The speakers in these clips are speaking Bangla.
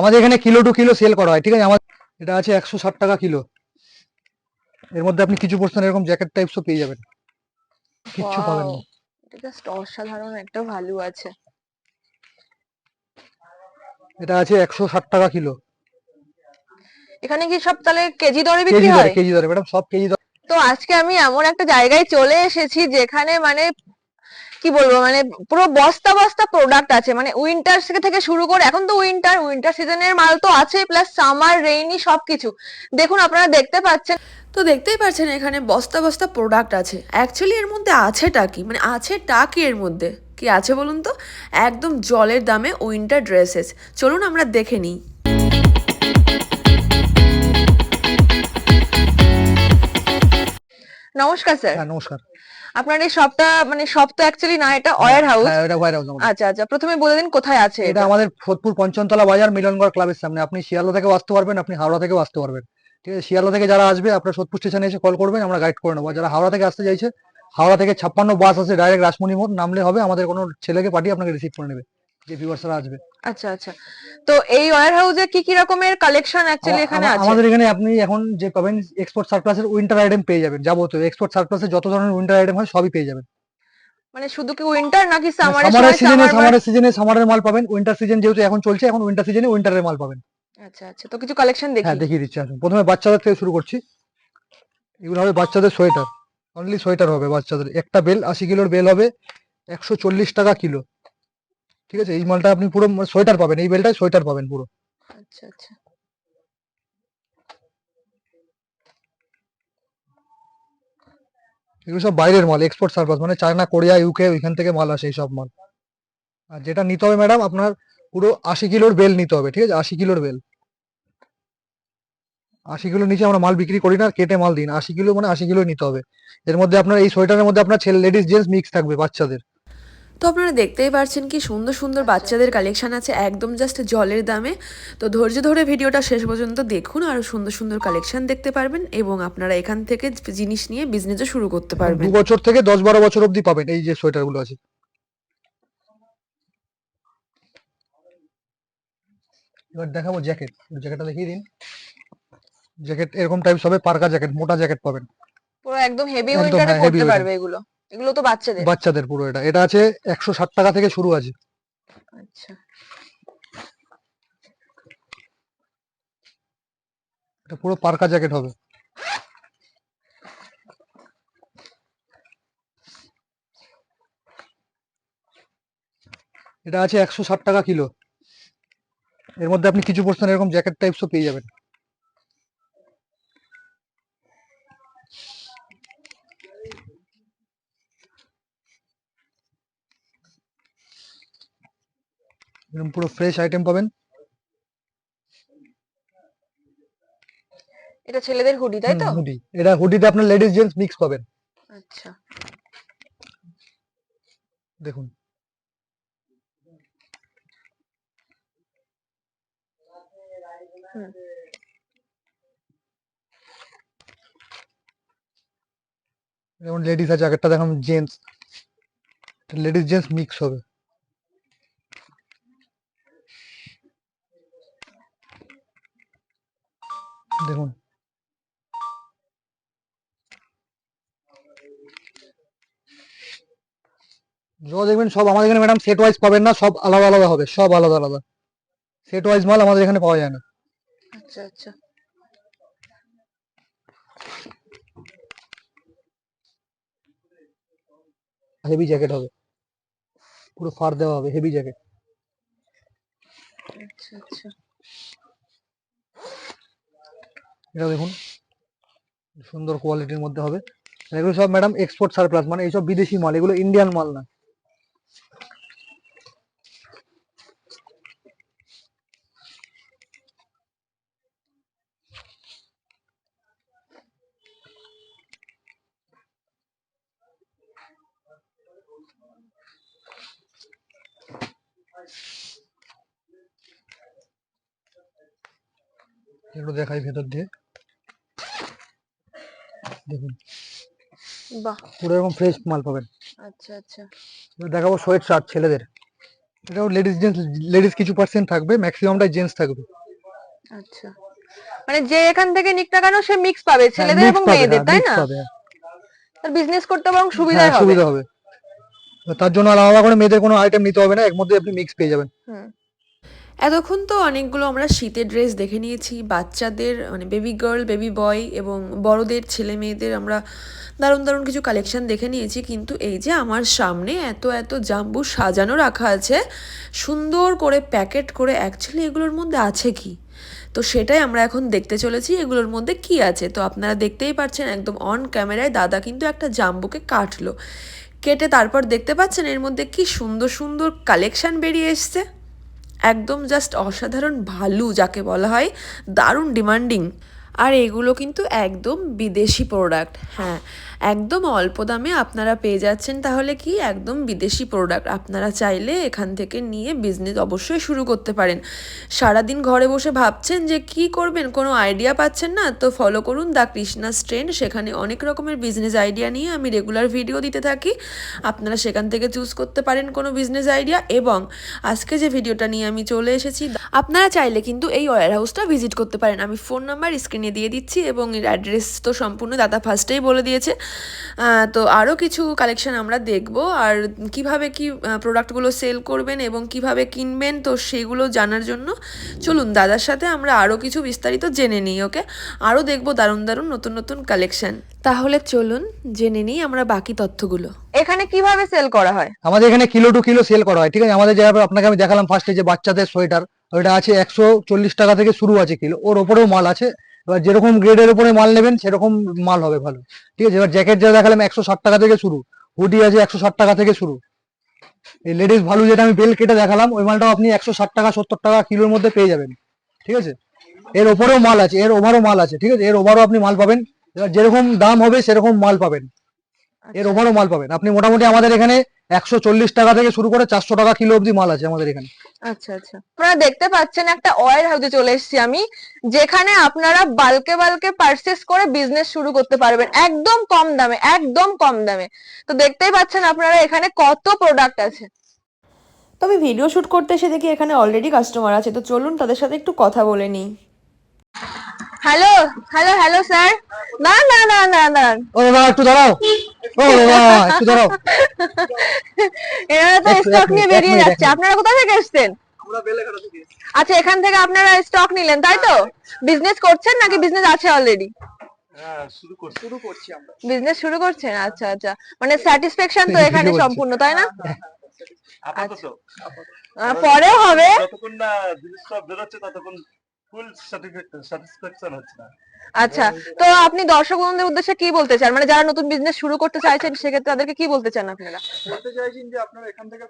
আমাদের এখানে কিলো টু কিলো সেল করা হয় ঠিক আছে? আমার এটা আছে একশো ষাট টাকা কিলো। এর মধ্যে আপনি কিছু পোর্শন এরকম জ্যাকেট টাইপসও পেয়ে যাবেন। কিচ্ছু পাবেন না। এটা জাস্ট অসাধারণ একটা ভ্যালু আছে। এটা আছে একশো ষাট টাকা কিলো। এখানে কি সব তাহলে কেজি দরে বিক্রি হয়? কেজি দরে ম্যাডাম সব কেজি দরে। তো আজকে আমি এমন একটা জায়গায় চলে এসেছি যেখানে মানে কি বলব মানে পুরো বস্তা বস্তা প্রোডাক্ট আছে। মানে উইন্টার থেকে শুরু করে এখন তো উইন্টার উইন্টার সিজনের মাল তো আছে প্লাস সামার রেইনি সবকিছু। দেখুন আপনারা দেখতে পাচ্ছেন। তো দেখতেই পাচ্ছেন এখানে বস্তা বস্তা প্রোডাক্ট আছে। অ্যাকচুয়ালি এর মধ্যে আছেটা কি? মানে আছেটা কি এর মধ্যে? কি আছে বলুন তো? একদম জলের দামে উইন্টার ড্রেসেস চলুন আমরা দেখে নিই। নমস্কার স্যার। হ্যাঁ নমস্কার। আপনার এই সবটা মানে শপ তো অ্যাকচুয়ালি না এটা ওয়্যার হাউস হ্যাঁ এটা ওয়্যার হাউস আচ্ছা আচ্ছা প্রথমে বলে দিন কোথায় আছে এটা আমাদের ফোদপুর পঞ্চমতলা বাজার মিলনগড় ক্লাবের সামনে। আপনি শিয়ালদা থেকে আসতে পারবেন আপনি হাওড়া থেকে আসতে পারবেন। ঠিক আছে শিয়ালদা থেকে যারা আসবে আপনার সোদপুর স্টেশনে এসে কল করবেন আমরা গাইড করে নেব। যারা হাওড়া থেকে আসতে চাইছে হাওড়া থেকে ছাপ্পান্ন বাস আছে ডাইরেক্ট রাসমণি মোড় নামলে হবে আমাদের কোনো ছেলেকে পাঠিয়ে আপনাকে রিসিভ করে নেবে। যে ভিউয়ার্সরা আসবে। আচ্ছা আচ্ছা। তো এই ওয়ার হাউসে কি কি রকমের কালেকশন অ্যাকচুয়ালি এখানে আছে? আমাদের এখানে আপনি এখন যে পাবেন এক্সপোর্ট সারপ্লাসের উইন্টার আইটেম পেয়ে যাবেন যাবতীয়। এক্সপোর্ট সারপ্লাসে যত ধরনের উইন্টার আইটেম হয় সবই পেয়ে যাবেন। মানে শুধু কি উইন্টার নাকি সামারের সামারের সিজনে সামারের সিজনে সামারের মাল পাবেন উইন্টার সিজন যেহেতু এখন চলছে এখন উইন্টার সিজনে উইন্টারের মাল পাবেন। আচ্ছা আচ্ছা। তো কিছু কালেকশন দেখি। হ্যাঁ দেখিয়ে দিচ্ছি আসুন। প্রথমে বাচ্চাদের থেকে শুরু করছি। এগুলো হবে বাচ্চাদের সোয়েটার। অনলি সোয়েটার হবে বাচ্চাদের। একটা বেল আশি কিলোর বেল হবে একশো চল্লিশ টাকা কিলো। ঠিক আছে? এই মালটা আপনি পুরো সোয়েটার পাবেন এই বেলটায় সোয়েটার পাবেন পুরো। আচ্ছা আচ্ছা। এগুলো সব বাইরের মাল এক্সপোর্ট সার্ভিস মানে চায়না কোরিয়া ইউকে ওইখান থেকে মাল আসে এই সব মাল। আর যেটা নিতে হবে ম্যাডাম আপনার পুরো আশি কিলোর বেল নিতে হবে ঠিক আছে? আশি কিলোর বেল। আশি কিলো নিচে আমরা মাল বিক্রি করি না কেটে মাল দিন আশি কিলো মানে আশি কিলো নিতে হবে। এর মধ্যে আপনার এই সোয়েটারের মধ্যে আপনার ছেলে লেডিস জেন্টস মিক্স থাকবে বাচ্চাদের। তো আপনারা দেখতেই পারছেন কি সুন্দর সুন্দর বাচ্চাদের কালেকশন আছে একদম জাস্ট জলের দামে। তো ধৈর্য ধরে ভিডিওটা শেষ পর্যন্ত দেখুন আরও সুন্দর সুন্দর কালেকশন দেখতে পারবেন এবং আপনারা এখান থেকে জিনিস নিয়ে বিজনেসও শুরু করতে পারবেন। দু বছর থেকে দশ বারো বছর অবধি পাবেন এই যে সোয়েটারগুলো আছে। এবার দেখাবো জ্যাকেট জ্যাকেটটা দেখিয়ে দিন। জ্যাকেট এরকম টাইপস হবে পার্কা জ্যাকেট মোটা জ্যাকেট পাবেন। পুরো একদম হেভি উইন্টারে পড়তে পারবে এগুলো। এগুলো তো বাচ্চাদের। বাচ্চাদের পুরো এটা। এটা আছে একশো ষাট টাকা থেকে শুরু আছে। আচ্ছা। এটা পুরো পার্কা জ্যাকেট হবে। এটা আছে একশো ষাট টাকা কিলো। এর মধ্যে আপনি কিছু পোর্শন এরকম জ্যাকেট টাইপসও পেয়ে যাবেন। এরকম পুরো ফ্রেশ আইটেম পাবেন। এটা ছেলেদের হুডি তাই তো? হুডি এটা হুডিতে আপনার লেডিস জেন্টস মিক্স পাবেন। আচ্ছা। দেখুন। যেমন লেডিস আছে আগেরটা দেখাম জেন্টস লেডিস জেন্টস মিক্স হবে। দেখুন। যা দেখবেন সব আমাদের এখানে ম্যাডাম সেট ওয়াইজ পাবেন না সব আলাদা আলাদা হবে সব আলাদা আলাদা। সেট ওয়াইজ মাল আমাদের এখানে পাওয়া যায় না। আচ্ছা আচ্ছা। হেভি জ্যাকেট হবে। পুরো ফার দেওয়া হবে হেভি জ্যাকেট আচ্ছা আচ্ছা। এটা দেখুন, সুন্দর কোয়ালিটির মধ্যে হবে। এগুলো সব ম্যাডাম এক্সপোর্ট সারপ্লাস মানে এইসব বিদেশি মাল, এগুলো ইন্ডিয়ান মাল না। এগুলো দেখাই ভেতর দিয়ে। দেখুন। বাহ। পুরো এরকম ফ্রেশ মাল পাবেন। আচ্ছা আচ্ছা। এবার দেখাবো সোয়েট শার্ট ছেলেদের। এটাও লেডিস জেন্টস লেডিস কিছু পার্সেন্ট থাকবে ম্যাক্সিমামটাই জেন্টস থাকবে। আচ্ছা। মানে যে এখান থেকে নিক না কেন সে মিক্স পাবে হ্যাঁ, ছেলেদের এবং মেয়েদের তাই না? তার বিজনেস করতে বরং সুবিধা হবে। সুবিধা হবে। তার জন্য আলাদা করে মেয়েদের কোনো আইটেম নিতে হবে না এর মধ্যে আপনি মিক্স পেয়ে যাবেন। হুম। এতক্ষণ তো অনেকগুলো আমরা শীতের ড্রেস দেখে নিয়েছি। বাচ্চাদের মানে বেবি গার্ল বেবি বয় এবং বড়দের, ছেলে মেয়েদের আমরা দারুণ দারুণ কিছু কালেকশন দেখে নিয়েছি। কিন্তু এই যে আমার সামনে এত এত জাম্বু সাজানো রাখা আছে, সুন্দর করে প্যাকেট করে অ্যাকচুয়ালি এগুলোর মধ্যে আছে কি? তো সেটাই আমরা এখন দেখতে চলেছি, এগুলোর মধ্যে কি আছে? তো আপনারা দেখতেই পাচ্ছেন একদম অন ক্যামেরায় দাদা কিন্তু একটা জাম্বুকে কাটলো। কেটে তারপর দেখতে পাচ্ছেন এর মধ্যে কি সুন্দর সুন্দর কালেকশন বেরিয়ে এসছে। একদম জাস্ট অসাধারণ ভালু যাকে বলা হয়, দারুণ ডিমান্ডিং আর এগুলো কিন্তু একদম বিদেশি প্রোডাক্ট হ্যাঁ একদম অল্প দামে আপনারা পেয়ে যাচ্ছেন, তাহলে কি একদম বিদেশি প্রোডাক্ট আপনারা চাইলে এখান থেকে নিয়ে বিজনেস অবশ্যই শুরু করতে পারেন। সারাদিন ঘরে বসে ভাবছেন যে কি করবেন, কোনো আইডিয়া পাচ্ছেন না? তো ফলো করুন দ্য কৃষ্ণাস ট্রেন্ড সেখানে অনেক রকমের বিজনেস আইডিয়া নিয়ে আমি রেগুলার ভিডিও দিতে থাকি। আপনারা সেখান থেকে চুজ করতে পারেন কোনো বিজনেস আইডিয়া এবং আজকে যে ভিডিওটা নিয়ে আমি চলে এসেছি, আপনারা চাইলে কিন্তু এই ওয়ার হাউসটা ভিজিট করতে পারেন। আমি ফোন নাম্বার স্ক্রিনে দিয়ে দিচ্ছি এবং এর অ্যাড্রেস তো সম্পূর্ণ দাদা ফার্স্টেই বলে দিয়েছে। তো আরও কিছু কালেকশন আমরা দেখব। আর কীভাবে কি প্রোডাক্টগুলো সেল করবেন এবং কীভাবে কিনবেন তো সেগুলো জানার জন্য চলুন দাদার সাথে আমরা আরও কিছু বিস্তারিত জেনে নিই ওকে আরও দেখব দারুণ দারুণ নতুন নতুন কালেকশন তাহলে চলুন জেনে নিই আমরা বাকি তথ্যগুলো। এখানে কীভাবে সেল করা হয়? আমাদের এখানে কিলো টু কিলো সেল করা হয় ঠিক আছে? আমাদের যেভাবে আপনাকে আমি দেখালাম ফার্স্টে যে বাচ্চাদের সোয়েটার ওইটা আছে একশো চল্লিশ টাকা থেকে শুরু আছে কিলো ওর ওপরেও মাল আছে। এবার যেরকম গ্রেডের উপরে মাল নেবেন সেরকম মাল হবে ভালো। ঠিক আছে? এবার জ্যাকেট যা দেখালাম একশো ষাট টাকা থেকে শুরু। হুডি আছে একশো ষাট টাকা থেকে শুরু। এই লেডিস ভালু যেটা আমি বেল কেটে দেখালাম ওই মালটাও আপনি একশো ষাট টাকা সত্তর টাকা কিলোর মধ্যে পেয়ে যাবেন। ঠিক আছে? এর ওপরেও মাল আছে এর ওভারও মাল আছে ঠিক আছে? এর ওভারও আপনি মাল পাবেন। এবার যেরকম দাম হবে সেরকম মাল পাবেন। এর ওভারও মাল পাবেন। আপনি মোটামুটি আমাদের এখানে একশো চল্লিশ টাকা থেকে শুরু করে চারশো টাকা কিলো অবধি মাল আছে আমাদের এখানে। আচ্ছা আচ্ছা। আপনারা দেখতে পাচ্ছেন একটা ওয়ার হাউসে চলে এসেছি আমি যেখানে আপনারা বালকে বালকে পারচেস করে বিজনেস শুরু করতে পারবেন। একদম কম দামে একদম কম দামে। তো দেখতেই পাচ্ছেন আপনারা এখানে কত প্রোডাক্ট আছে। তবে ভিডিও শ্যুট করতে এসে দেখি এখানে অলরেডি কাস্টমার আছে তো চলুন তাদের সাথে একটু কথা বলে নিই। হ্যালো হ্যালো হ্যালো স্যার না না না না না। ও দাদা একটু দাঁড়াও। ও একটু তো স্টক নিয়ে বেরিয়ে যাচ্ছে। আপনারা কোথা থেকে এসেছেন আচ্ছা এখান থেকে আপনারা স্টক নিলেন তাই তো? বিজনেস করছেন নাকি বিজনেস আছে অলরেডি বিজনেস শুরু করছেন? আচ্ছা আচ্ছা। মানে স্যাটিসফ্যাকশন তো এখানে সম্পূর্ণ তাই না? পরেও হবে। যতক্ষণ না জিনিসটা বেরোচ্ছে ততক্ষণ ফুল স্যাটিসফ্যাকশন হচ্ছে না। আচ্ছা তো আপনি দর্শক বন্ধুদের উদ্দেশ্যে কি বলতে চান? মানে যারা নতুন বিজনেস শুরু করতে চাইছেন সেক্ষেত্রে তাদেরকে কি বলতে চান আপনারা? বলতে চাইছেন যে আপনারা এখান থেকে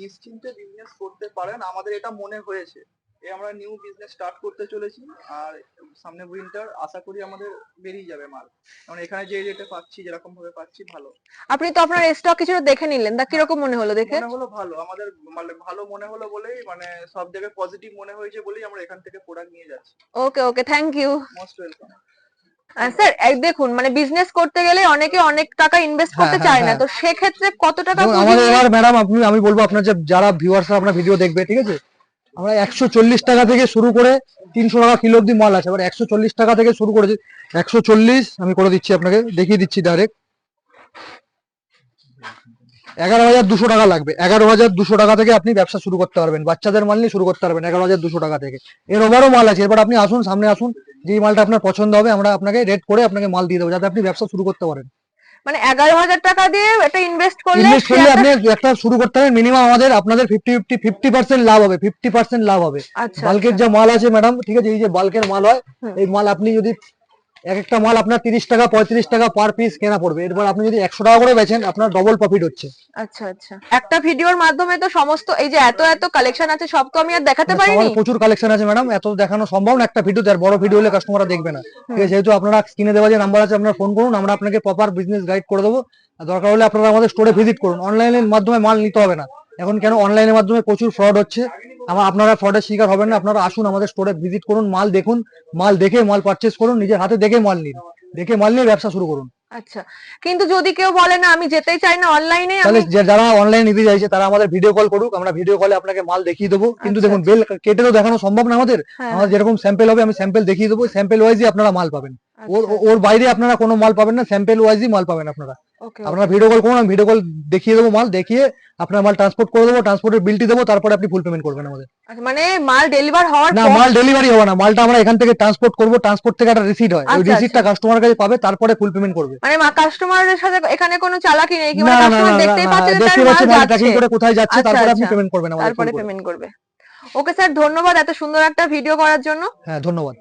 নিশ্চিন্তে বিজনেস করতে পারেন। আমাদের এটা মনে হয়েছে। এই আমরা নিউ বিজনেস স্টার্ট করতে চলেছি আর সামনে উইন্টার আশা করি আমাদের বেরিয়ে যাবে মাল। কারণ এখানে যে রেটে পাচ্ছি যেরকম ভাবে পাচ্ছি ভালো। আপনি তো আপনার স্টক কিছুটা দেখে নিলেন তা কীরকম মনে হলো দেখে? মনে হলো ভালো আমাদের মানে ভালো মনে হলো বলেই মানে সব জায়গায় পজিটিভ মনে হয়েছে বলেই আমরা এখান থেকে প্রোডাক্ট নিয়ে যাচ্ছি। Okay okay thank you most welcome sir এক দেখুন মানে বিজনেস করতে গেলে অনেকে অনেক টাকা ইনভেস্ট করতে হ্যাঁ, চায় না হ্যাঁ। তো সেক্ষেত্রে কত টাকা আমাদের এবার ম্যাডাম আপনি আমি বলব আপনার যে যারা ভিউয়ার্স আপনার ভিডিও দেখবে ঠিক আছে? আমরা একশো চল্লিশ টাকা থেকে শুরু করে তিনশো টাকা কিলো অব্দি মাল আছে। এবার একশো চল্লিশ টাকা থেকে শুরু করেছি। একশো চল্লিশ আমি করে দিচ্ছি আপনাকে, দেখিয়ে দিচ্ছি ডাইরেক্ট এগারো হাজার দুশো টাকা লাগবে। এগারো হাজার দুশো টাকা থেকে আপনি ব্যবসা শুরু করতে পারবেন। বাচ্চাদের মাল নিয়ে শুরু করতে পারবেন এগারো হাজার দুশো টাকা থেকে। এর ওভারও মাল আছে। এবার আপনি আসুন, সামনে আসুন। যে মালটা আপনার পছন্দ হবে, আমরা আপনাকে রেট করে আপনাকে মাল দিয়ে দেবো, যাতে আপনি ব্যবসা শুরু করতে পারেন। মানে এগারো হাজার টাকা দিয়ে এটা ইনভেস্ট করলে ইনভেস্ট করলে আপনি একটা শুরু করতে হবে মিনিমাম আমাদের আপনাদের ফিফটি ফিফটি ফিফটি পার্সেন্ট লাভ হবে ফিফটি পার্সেন্ট লাভ হবে। আচ্ছা বাল্কের যা মাল আছে ম্যাডাম ঠিক আছে এই যে বাল্কের মাল হয় এই মাল আপনি যদি এক একটা মাল আপনার তিরিশ টাকা পঁয়ত্রিশ টাকা পার পিস কেনা পড়বে। এরপর আপনি যদি একশো টাকা করে বেচেন আপনার ডবল প্রফিট হচ্ছে। আচ্ছা আচ্ছা। একটা ভিডিওর মাধ্যমে তো সমস্ত এই যে এত এত কালেকশন আছে সব তো আমি আর দেখাতে মানে পারিনি? প্রচুর কালেকশন আছে ম্যাডাম এত দেখানো সম্ভব না একটা ভিডিও আর বড় ভিডিও হলে কাস্টমাররা দেখবে না। ঠিক আছে যেহেতু আপনারা স্ক্রিনে দেওয়া যে নাম্বার আছে আপনারা ফোন করুন আমরা আপনাকে প্রপার বিজনেস গাইড করে দেবো। আর দরকার হলে আপনারা আমাদের স্টোরে ভিজিট করুন। অনলাইনের মাধ্যমে মাল নিতে হবে না। এখন কেন অনলাইনের মাধ্যমে প্রচুর ফ্রড হচ্ছে? আমার আপনারা ফ্রডের শিকার হবেন না আপনারা আসুন আমাদের স্টোরে ভিজিট করুন মাল দেখুন মাল দেখে মাল পারচেস করুন নিজের হাতে দেখে মাল নিন দেখে মাল নিয়ে ব্যবসা শুরু করুন। আচ্ছা কিন্তু যদি কেউ বলে না আমি যেতেই চাই না অনলাইনে তাহলে যারা অনলাইন নিতে চাইছে তারা আমাদের ভিডিও কল করুক আমরা ভিডিও কলে আপনাকে মাল দেখিয়ে দেবো। কিন্তু আচ্ছা, দেখুন বেল কেটে তো দেখানো সম্ভব না আমাদের। হ্যাঁ, আমাদের যেরকম স্যাম্পেল হবে আমি স্যাম্পেল দেখিয়ে দেবো স্যাম্পেল ওয়াইজই আপনারা মাল পাবেন। ওর আচ্ছা, ওর বাইরে আপনারা কোনো মাল পাবেন না স্যাম্পেল ওয়াইজই মাল পাবেন আপনারা। আপনারা ভিডিও কল করুন আমি ভিডিও কল দেখিয়ে দেবো মাল দেখিয়ে আপনার মাল ট্রান্সপোর্ট করে দেবো ট্রান্সপোর্টের বিলটি দেবো তারপরে আপনি ফুল পেমেন্ট করবেন আমাদের। আচ্ছা, মানে মাল ডেলিভার হওয়ার না মাল ডেলিভারি হবে না মালটা আমরা এখান থেকে ট্রান্সপোর্ট করব ট্রান্সপোর্ট থেকে একটা রিসিট হয়। ওই আচ্ছা, রিসিটটা কাস্টমার কাছে পাবে তারপরে ফুল পেমেন্ট করবে। মানে কাস্টমারের সাথে এখানে কোনো চালাকি নেই কি মানে কাস্টমার দেখতেই পাচ্ছে দেখতে মাল পাচ্ছি মাল ট্র্যাকিং করে কোথায় যাচ্ছে আচ্ছা, তারপরে আপনি আচ্ছা। পেমেন্ট করবেন আমাদের তারপরে পেমেন্ট করবে। ওকে স্যার ধন্যবাদ এত সুন্দর একটা ভিডিও করার জন্য। হ্যাঁ ধন্যবাদ।